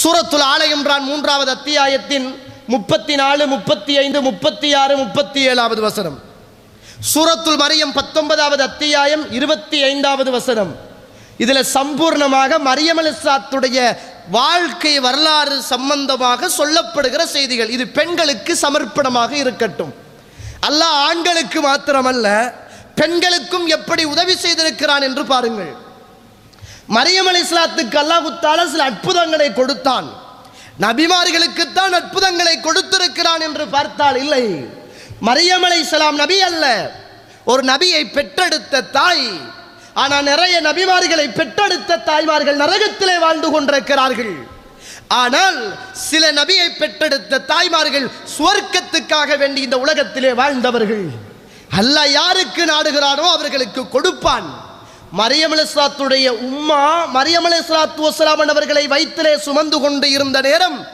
சூரத்துல் ஆலயம்ரான் மூன்றாவது அத்தியாயத்தின் முப்பத்தி நாலு முப்பத்தி ஐந்து முப்பத்தி ஆறு முப்பத்தி ஏழாவது வசனம். சூரத்துல் மரியம் பத்தொன்பதாவது அத்தியாயம் இருபத்தி ஐந்தாவது வசனம். இதில் சம்பூர்ணமாக மரியமலிசாத்துடைய வாழ்க்கை வரலாறு சம்பந்தமாக சொல்லப்படுகிற செய்திகள். இது பெண்களுக்கு சமர்ப்பணமாக இருக்கட்டும். அல்லாஹ் ஆண்களுக்கு மாத்திரமல்ல பெண்களுக்கும் எப்படி உதவி செய்திருக்கிறான் என்று பாருங்கள். மரியம் அலி இஸ்லாத்துக்கு அல்லாஹுத்தால சில அற்புதங்களை கொடுத்தான். நபிமார்களுக்குத்தான் அற்புதங்களை கொடுத்திருக்கிறான் என்று பார்த்தால் இல்லை. மரியம் அலை இஸ்லாம் நபி அல்ல. ஒரு நபியை பெற்றெடுத்த தாய். ஆனால் நிறைய நபிமார்களை பெற்றெடுத்த தாய்மார்கள் நரகத்திலே வாழ்ந்து கொண்டிருக்கிறார்கள். ஆனால் சில நபியை பெற்றெடுத்த தாய்மார்கள் சுவர்க்கத்துக்காக வேண்டி இந்த உலகத்திலே வாழ்ந்தவர்கள். அல்ல யாருக்கு நாடுகிறானோ அவர்களுக்கு கொடுப்பான். மரியமலிஸ்லாத்துடைய உம்மா மரியமலிஸ்லாத்து வசலாமன் அவர்களை வயிற்றிலே சுமந்து கொண்டு இருந்த நேரம்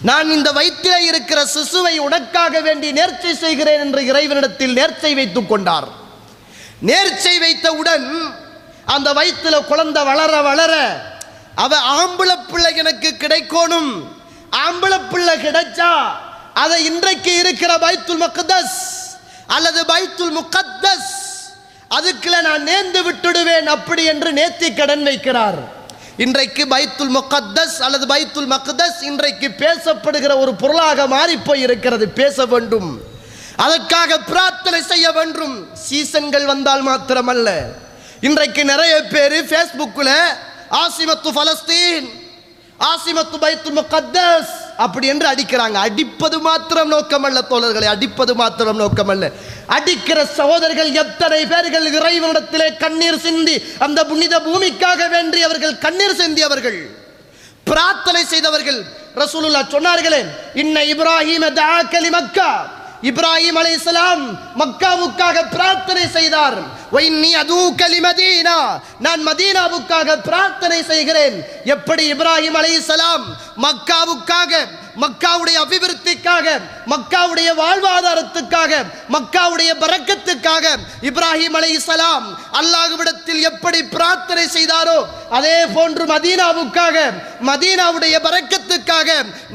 நான் இந்த வயிற்றிலே இருக்கிற சிசுவை உனக்காக வேண்டி நேர்ச்சை செய்கிறேன் என்று இறைவனிடத்தில் நேர்ச்சை வைத்துக் கொண்டார். நேர்ச்சை வைத்தவுடன் அந்த வயிற்றுல குழந்தை வளர வளர அவ ஆம்பளை பிள்ளை எனக்கு கிடைக்கணும் ஆம்பளை பிள்ளை கிடைச்சா அதை இன்றைக்கு இருக்கிற பைத்துல் முகத்தஸ் அல்லது பைத்துல் முகத்தஸ் அதுக்குள்ள நான் நேர்ந்து விட்டுடுவேன் அப்படி என்று நேர்த்தி கடன் வைக்கிறார். இன்றைக்கு பைத்துல் முகத்தஸ் அல்லது பைத்துல் மக்தஸ் இன்றைக்கு பேசப்படுகிற ஒரு பொருளாக மாறி போய் இருக்கிறது பேச வேண்டும். அதற்காக பிரார்த்தனை செய்ய வேண்டும். சீசன்கள் வந்தால் மாத்திரமல்ல. இன்றைக்கு நிறைய பேர் ஃபேஸ்புக்கில் ஆசிமத்து பலஸ்தீன் ஆசிமத்து பைத்துல் முகத்தஸ் அப்படி என்று அடிக்கிறாங்க. அடிப்பது மாத்திரம் நோக்கமல்ல தோழர்களை அடிப்பது மாத்திரம் நோக்கமல்ல. அடிக்கிற சகோதரர்கள் எத்தனை பேர்கள் இறைவனிடத்திலே கண்ணீர் சிந்தி அந்த புனித பூமிக்காக வேண்டி அவர்கள் கண்ணீர் சிந்தியவர்கள் பிரார்த்தனை செய்தவர்கள். ரசூலுல்லா சொன்னார்களே இன்ன இப்ராஹிம் மக்கா இப்ராஹிம் அலைஹிஸ்ஸலாம் மக்காவுக்காக பிரார்த்தனை செய்தார். ஒயின்னி அதூக்கலி மதீனா நான் மதீனாவுக்காக பிரார்த்தனை செய்கிறேன். எப்படி இப்ராஹிம் அலைஹிஸ்ஸலாம் மக்காவுக்காக மக்காவுடைய அபிவிருத்திக்காக மக்காவுடைய வாழ்வாதாரத்துக்காக மக்காவுடைய பறக்கத்துக்காக இப்ராஹிம் அலை இஸ்லாம் அல்லாஹுவிடத்தில் எப்படி பிரார்த்தனை செய்தாரோ அதே போன்று மதீனாவுக்காக மதீனாவுடைய பறக்கத்துக்காக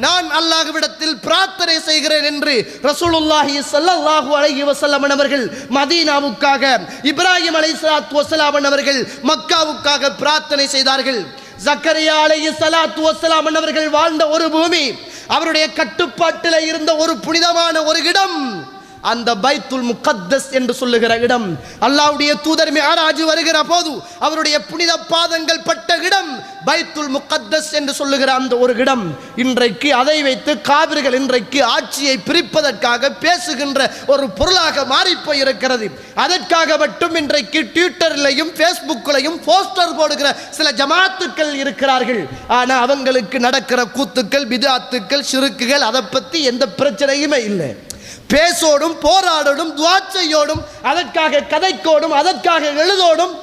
நான் அல்லாஹுவிடத்தில் பிரார்த்தனை செய்கிறேன் என்று ரசூலுல்லாஹி சல்லாஹூ அலஹி வஸல்லம் அவர்கள் மதீனாவுக்காக இப்ராஹிம் அலைஹிஸ்ஸலாத்து வஸலாம் அவர்கள் மக்காவுக்காக பிரார்த்தனை செய்தார்கள். ஜக்கரியா அலைஹி சலாத் வஸலாம் அவர்கள் வாழ்ந்த ஒரு பூமி அவருடைய கட்டுப்பாட்டில் இருந்த ஒரு புனிதமான ஒரு இடம் அந்த பைத்துல் முகத்தஸ் என்று சொல்லுகிற இடம். அல்லாவுடைய தூதர் மியாராஜு வருகிற போது அவருடைய புனித பாதங்கள் பட்ட இடம் பைத்துல் முக்கத்தஸ் என்று சொல்லுகிற அந்த ஒரு இடம் இன்றைக்கு அதை வைத்து காவிர்கள் இன்றைக்கு ஆட்சியை பிரிப்பதற்காக பேசுகின்ற ஒரு பொருளாக மாறிப்போய் இருக்கிறது அதற்காக மட்டும் இன்றைக்கு ட்விட்டர்லையும் ஃபேஸ்புக்கிலையும் போஸ்டர் போடுகிற சில ஜமாத்துக்கள் இருக்கிறார்கள். ஆனால் அவங்களுக்கு நடக்கிற கூத்துக்கள் பிதாத்துக்கள் சிறுக்குகள் அதை பற்றி எந்த பிரச்சனையுமே இல்லை. பேசோடும் போராடோடும் துவாச்சையோடும் அதற்காக கதைக்கோடும் அதற்காக எழுதோடும்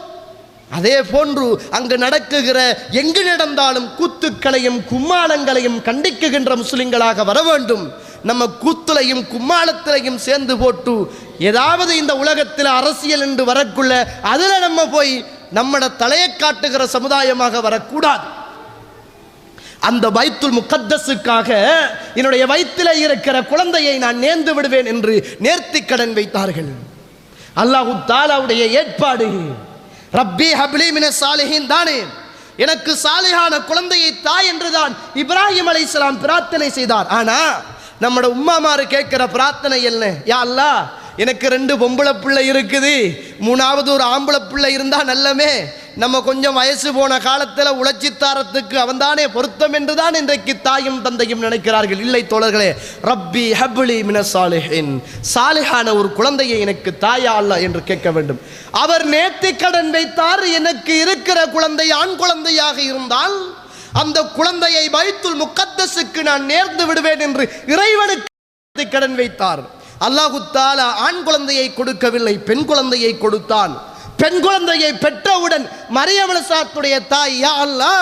அதே போன்று அங்கு நடக்குகிற எங்கு நடந்தாலும் கூத்துக்களையும் கும்மாளங்களையும் கண்டிக்குகின்ற முஸ்லிம்களாக வர வேண்டும். நம்ம கூத்துலையும் கும்மாளத்திலையும் சேர்ந்து போட்டு ஏதாவது இந்த உலகத்தில் அரசியல் என்று வரக்குள்ள அதில் நம்ம போய் நம்மட தலையை காட்டுகிற சமுதாயமாக வரக்கூடாது. அந்த பைத்துல் முகத்தஸுக்காக என்னுடைய வயிற்றில் இருக்கிற குழந்தையை நான் நேர்ந்து விடுவேன் என்று நேர்த்தி கடன் வைத்தார்கள். அல்லாஹு தாலாவுடைய ஏற்பாடு ரப்பி ஹப்லி மின சாலிஹின் தானே. எனக்கு சாலிஹான குழந்தையை தாய் என்றுதான் இப்ராஹிம் அலைஹிஸ்ஸலாம் பிரார்த்தனை செய்தார். ஆனா நம்மட உம்மாமாரு கேட்கிற பிரார்த்தனை என்ன? யா அல்லா எனக்கு ரெண்டு பொம்பளை பிள்ளை இருக்குது. மூணாவது ஒரு ஆம்பளை பிள்ளை இருந்தா நல்லமே. நம்ம கொஞ்சம் வயசு போன காலத்தில் உழைச்சித்தாரத்துக்கு அவன்தானே பொருத்தம் என்றுதான் இன்றைக்கு தாயும் தந்தையும் நினைக்கிறார்கள். இல்லை தோழர்களே ரப்பி ஹப்லி மினசாலிஹின் சாலிஹான. ஒரு குழந்தையை எனக்கு தாயா அல்ல என்று கேட்க வேண்டும். அவர் நேர்த்தி கடன் வைத்தார் எனக்கு இருக்கிற குழந்தை ஆண் குழந்தையாக இருந்தால் அந்த குழந்தையை வைத்துள் முக்கத்தசுக்கு நான் நேர்ந்து விடுவேன் என்று இறைவனுக்கு கடன் வைத்தார். அல்லாஹுத்தாலா ஆண் குழந்தையை கொடுக்கவில்லை பெண் குழந்தையை கொடுத்தான். பெண் குழந்தையை பெற்றவுடன் மரியமலசாத்துடைய தாய் யா அல்லா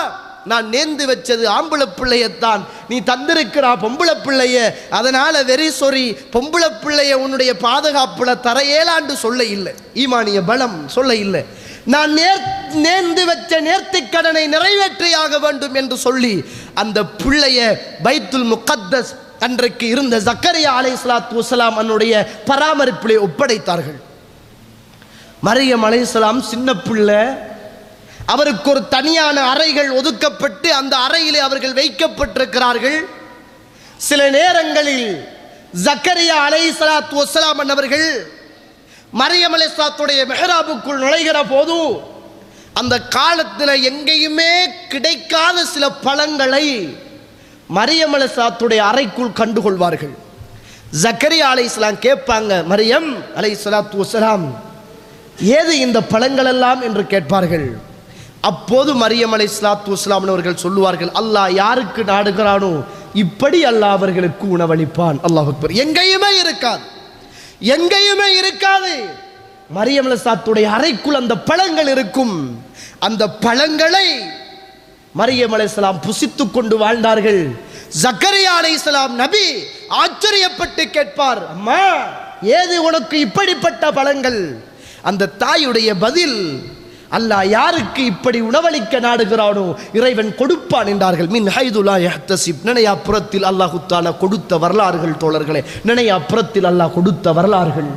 நான் நேர்ந்து வச்சது ஆம்பளை பிள்ளையத்தான். நீ தந்திருக்கிறா பொம்பளை பிள்ளைய அதனால வெறி சொறி பொம்பளை பிள்ளைய உன்னுடைய பாதுகாப்புல தரையேலாண்டு சொல்ல இல்லை. ஈமானிய பலம் சொல்ல இல்லை. நான் நேர் நேர்ந்து வச்ச நேர்த்திக்கடனை நிறைவேற்றியாக வேண்டும் என்று சொல்லி அந்த பிள்ளைய பைத்துல் முகத்தஸ் அன்றைக்கு இருந்த ஜக்கரியா அலை சலாத் வசலாம் அன்னுடைய பராமரிப்பிலே ஒப்படைத்தார்கள். மரியம் அலைஹிஸ்ஸலாம் சின்ன பிள்ளை. அவருக்கு ஒரு தனியான அறைகள் ஒதுக்கப்பட்டு அந்த அறையிலே அவர்கள் வைக்கப்பட்டிருக்கிறார்கள். சில நேரங்களில் ஜக்கரியா அலை சலாத்து வசலாம் அன்னவர்கள் மரியம் அலைஹிஸ்ஸலாத்துடைய மெஹராபுக்குள் நுழைகிற போது அந்த காலத்தில் எங்கேயுமே கிடைக்காத சில பழங்களை மரியம் அலைஹிஸ்ஸலாத்துடைய அறைக்குள் கண்டுகொள்வார்கள். ஜக்கரியா அலைஹிஸ்ஸலாம் கேட்பாங்க மரியம் அலை சலாத்து வசலாம் ஏது இந்த பழங்கள் எல்லாம் என்று கேட்பார்கள்? அப்போது மரியம் அலை இஸ்லாத்து வஸ்லாம் அவர்கள் சொல்லுவார்கள் அல்லாஹ் யாருக்கு நாடுகிறானோ இப்படி அல்லாஹ் அவர்களுக்கு உணவளிப்பான். அல்லாஹ் அக்பர். எங்கேயுமே இருக்காது. எங்கேயுமே இருக்காது. மரியம் சாத்துடைய அறைக்குள் அந்த பழங்கள் இருக்கும். அந்த பழங்களை மரியம் அலைஹிஸ்ஸலாம் புசித்துக் கொண்டு வாழ்ந்தார்கள். ஜக்கரியா அலைஹிஸ்ஸலாம் நபி ஆச்சரியப்பட்டு கேட்பார் அம்மா ஏது உனக்கு இப்படிப்பட்ட பழங்கள்? அந்த தாயுடைய பதில் அல்லாஹ் யாருக்கு இப்படி உணவளிக்க நாடுகிறானோ இறைவன் கொடுப்பான் என்றார்கள். மின் ஹைதுலா யஹ்தசிப். நினையாப்புறத்தில் அல்லாஹு தாலா கொடுத்த வரலாறுகள் தோழர்களே நினையா புறத்தில் அல்லாஹ் கொடுத்த வரலாறுகள்.